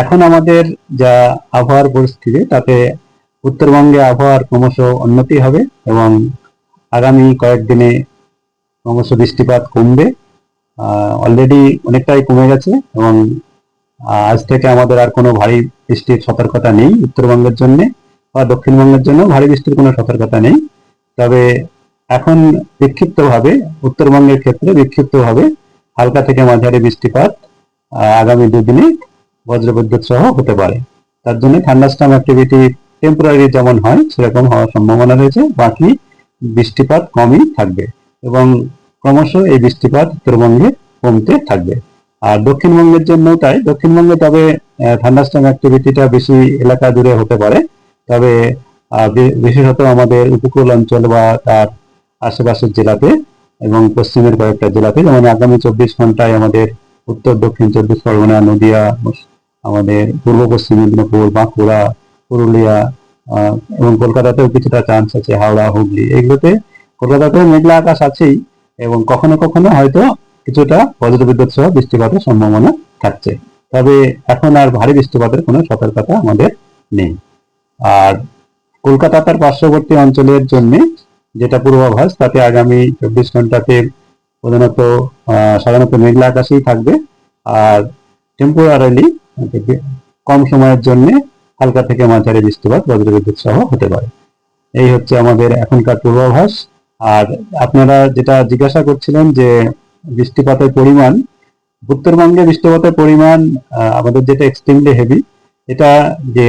এখন আমাদের যা আবহাওয়ার পরিস্থিতি, তাতে উত্তরবঙ্গে আবহাওয়ার ক্রমশ উন্নতি হবে এবং আগামী কয়েকদিনে ক্রমশ বৃষ্টিপাত কমবে। অলরেডি অনেকটাই কমে গেছে এবং আজ থেকে আমাদের আর কোনো ভারী বৃষ্টির সতর্কতা নেই উত্তরবঙ্গের জন্য বা দক্ষিণবঙ্গের জন্য ভারী বৃষ্টির কোনো সতর্কতা নেই। তবে এখন বিক্ষিপ্তভাবে, উত্তরবঙ্গের ক্ষেত্রে বিক্ষিপ্তভাবে হালকা থেকে মাঝারি বৃষ্টিপাত আগামী দুদিনে বজ্রবিদ্যুৎ সহ হতে পারে। তার জন্য থান্ডারস্টর্ম অ্যাক্টিভিটি টেম্পোরারি যেমন হয়, সেরকম হওয়ার সম্ভাবনা রয়েছে। বাকি বৃষ্টিপাত কমই থাকবে এবং ক্রমশ এই বৃষ্টিপাত উত্তরবঙ্গে কমতে থাকবে। আর দক্ষিণবঙ্গের জন্য তাই। দক্ষিণবঙ্গে তবে থান্ডারস্টর্ম অ্যাক্টিভিটিটা বেশি এলাকা জুড়ে হতে পারে। তবে বিশেষত আমাদের উপকূল অঞ্চল বা তার আশেপাশের জেলাতে এবং পশ্চিমের কয়েকটা জেলাতে। যেমন আগামী চব্বিশ ঘন্টায় আমাদের উত্তর দক্ষিণ চব্বিশ পরগনা, নদিয়া আমাদের পূর্ব পশ্চিম মেদিনীপুর, বাঁকুড়া, পুরুলিয়া এবং কলকাতাতেও কিছুটা চান্স আছে, হাওড়া, হুগলি। এগুলোতে কলকাতাতেও মেঘলা আকাশ আছেই এবং কখনো কখনো হয়তো কিছুটা বজ্রবিদ্যুৎ সহ বৃষ্টিপাতের সম্ভাবনা থাকছে। তবে এখন আর ভারী বৃষ্টিপাতের কোনো সতর্কতা আমাদের নেই। আর কলকাতা তার পার্শ্ববর্তী অঞ্চলের জন্য যেটা পূর্বাভাস, তাতে আগামী চব্বিশ ঘন্টাতে প্রধানত সাধারণত মেঘলা আকাশেই থাকবে। আর টেম্পোরারিলি কম সময়ের জন্য হালকা থেকে মাঝারি বৃষ্টিপাত, বজ্রবিদ্যুৎ সহ হতে পারে। এই হচ্ছে আমাদের এখনকার পূর্বাভাস। আর আপনারা যেটা জিজ্ঞাসা করছিলেন যে বৃষ্টিপাতের পরিমাণ, উত্তরবঙ্গে বৃষ্টিপাতের পরিমাণ আমাদের যেটা এক্সট্রিমলি হেভি এটা যে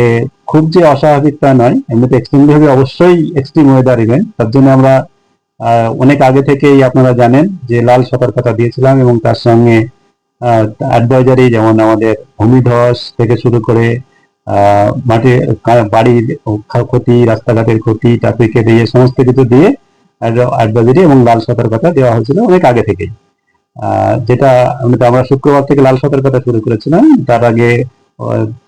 খুব যে অস্বাভাবিক তা নয়, এমনিতে এক্সট্রিমলি হেভি অবশ্যই এক্সট্রিম ওয়েদার ইভেন্ট তার জন্য আমরা অনেক আগে থেকেই আপনারা জানেন যে লাল সতর্কতা দিয়েছিলাম এবং তার সঙ্গে অ্যাডভাইজারি যেমন আমাদের ভূমিধস থেকে শুরু করে মাটি বাড়ির ক্ষতি, রাস্তাঘাটের ক্ষতি ট্রাফিকের এই সমস্ত কিছু দিয়ে অ্যাডভাইজারি এবং লাল সতর্কতা দেওয়া হয়েছিল অনেক আগে থেকেই। যেটা আমরা শুক্রবার থেকে লাল সতর্কতা শুরু করেছিলাম। তার আগে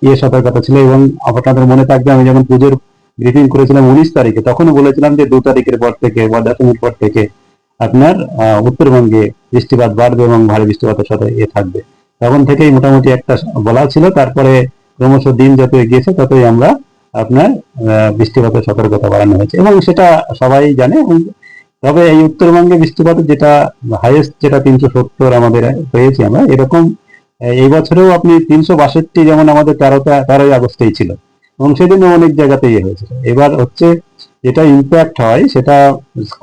ইয়ে সতর্কতা ছিল এবং আপনাদের মনে থাকবে, আমি যখন পুজোর ব্রিফিং করেছিলাম উনিশ তারিখে, তখনও বলেছিলাম যে দু তারিখের পর থেকে বা দশমীর পর থেকে আপনার উত্তরবঙ্গে বৃষ্টিপাত বাড়বে এবং ভারী বৃষ্টিপাতের সাথে এ থাকবে। তখন থেকেই মোটামুটি একটা বলা ছিল, তারপরে ক্রমশ দিন যত গিয়েছে ততই আমরা আপনার বৃষ্টিপাতের সতর্কতা বাড়ানো হয়েছে। এবং সেটা সবাই জানে তবে এই উত্তরবঙ্গে বৃষ্টিপাতের যেটা হাইয়েস্ট যেটা তিনশো সত্তর আমাদের পেয়েছি আমরা, এরকম এই বছরেও আপনি তিনশো বাষট্টি যেমন আমাদের তেরোটা, তেরোই আগস্টেই ছিল। এবং সেদিনও অনেক জায়গাতেই হয়েছিল এবার হচ্ছে যেটা ইম্প্যাক্ট হয়, সেটা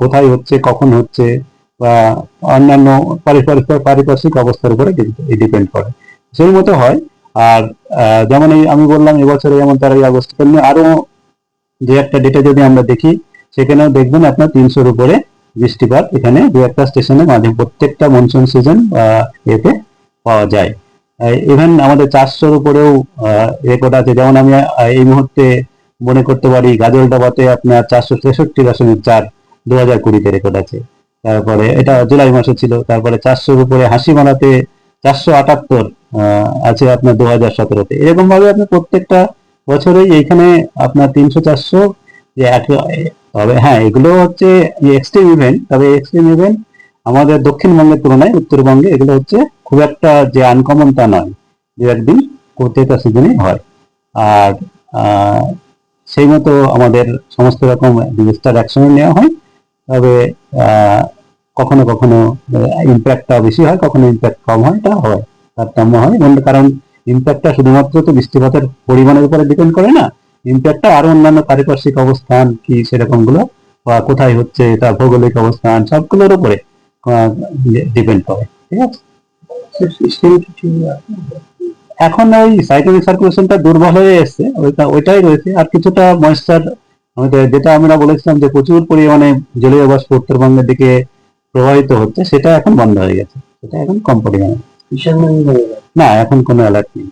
কোথায় হচ্ছে, কখন হচ্ছে, বা অন্যান্য পারিপার্শ্বিক পারিপার্শ্বিক অবস্থার উপরে ডিপেন্ড করে। সেই মতো হয়। আর যেমন এই আমি বললাম, এবছরে যেমন তেরোই আগস্ট, তেমনি আরও যে একটা ডেটা যদি আমরা দেখি, সেখানেও দেখবেন আপনার তিনশোর উপরে বৃষ্টিপাত এখানে দু একটা স্টেশনে মাঝে প্রত্যেকটা মনসুন সিজন এতে পাওয়া যায়। ইভেন আমাদের চারশোর উপরেও রেকর্ড আছে। যেমন আমি এই মুহূর্তে মনে করতে পারি গাজলডাবাতে আপনার চারশো তেষট্টি দশমিক চার দু হাজার কুড়িতে রেকর্ড আছে। তারপরে এটা জুলাই মাসে ছিল, তারপরে চারশোর উপরে হাসি হাসিমালাতে চারশো আটাত্তর আছে আপনার দু হাজার সতেরোতে। এরকম ভাবে আপনি প্রত্যেকটা বছরেই এইখানে আপনার তিনশো চারশো যে এক- তবে হ্যাঁ এগুলো হচ্ছে এক্সট্রিম ইভেন্ট তবে এক্সট্রিম ইভেন্ট আমাদের দক্ষিণবঙ্গের তুলনায় উত্তরবঙ্গে এগুলো হচ্ছে খুব একটা যে আনকমন তা নয়। দু একদিন প্রত্যেকটা সিজনে হয়। আর সেই মতো আমাদের সমস্ত রকম ডিজাস্টার অ্যাকশন নেওয়া হয়। তবে কখনো কখনো ইম্প্যাক্টটা বেশি হয়, কখনো ইম্প্যাক্ট কম হয়, এটা হয়, তারতম্য হয়। এবং কারণ ইম্প্যাক্টটা শুধুমাত্র তো বৃষ্টিপাতের পরিমাণের উপরে ডিপেন্ড করে না ইম্প্যাক্টটা আরও অন্যান্য পারিপার্শ্বিক অবস্থান কি সেরকমগুলো বা কোথায় হচ্ছে তার ভৌগোলিক অবস্থান, সবগুলোর উপরে ডিপেন্ড করে, ঠিক আছে? এখন ওই সাইক্লোনিক সার্কুলেশনটা দুর্বল হয়ে এসছে ওইটা ওইটাই রয়েছে। আর কিছুটা ময়েশ্চার যেটা আমরা বলেছিলাম যে প্রচুর পরিমাণে জলীয় বাষ্প উত্তরবঙ্গের দিকে প্রবাহিত হচ্ছে সেটা এখন বন্ধ হয়ে গেছে। সেটা এখন কম পরিমাণে। না এখন কোনো অ্যালার্ট নেই।